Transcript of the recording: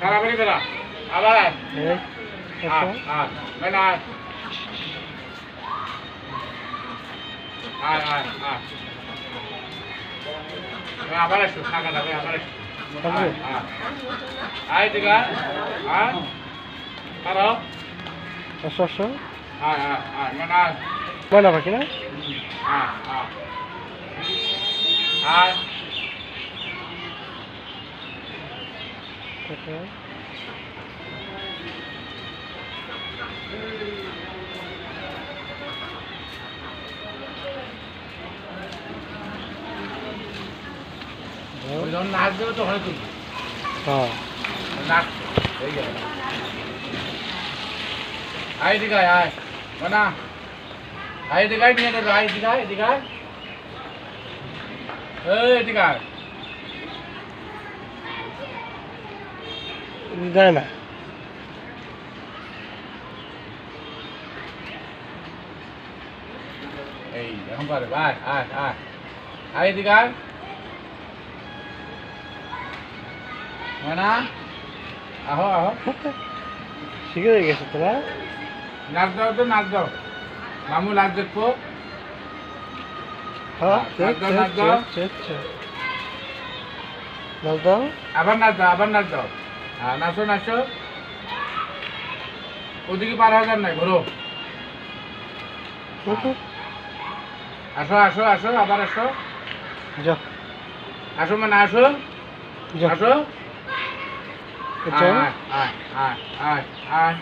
কারাবাড়ি বেড়া আবার? আয় এই আয় আচ্ছা আয় আয়। আয় আয় আয়। আবার আসো টাকা দেবে আবার আসো আয় দিগা আয় কারও আসো আসো। আয় আয় আয় মানে আয়। ময়না পাখি না? আয় আয়। আয়। যখন নাচ দেবে তখন তুই হ্যাঁ। নাচ। হয়ে গেল আয় দিঘায় আয় মানা। আয় দিঘায় নিয়ে নেবে। আয় দিঘায় দিঘায় এই দিঘায় যায় না। এই এখন পারে আয় আয় আয়। আয় দিঘায় আহো আহো। শিখে হয়ে গেছে তো না নাচ দাও তো নাচ দাও। মামু নাচ দেখব। নাচ দাও, নাচ দাও। চেক চেক নাচ দাও। আবার নাচ দাও আবার নাচ দাও। হ্যাঁ নাচো নাচো। ওদিকে পার হাজার নাই ঘোরো। আসো আসো আসো আবার আসো। আসো মানে আসো। আসো। আয় আয় আয় আয় আয়।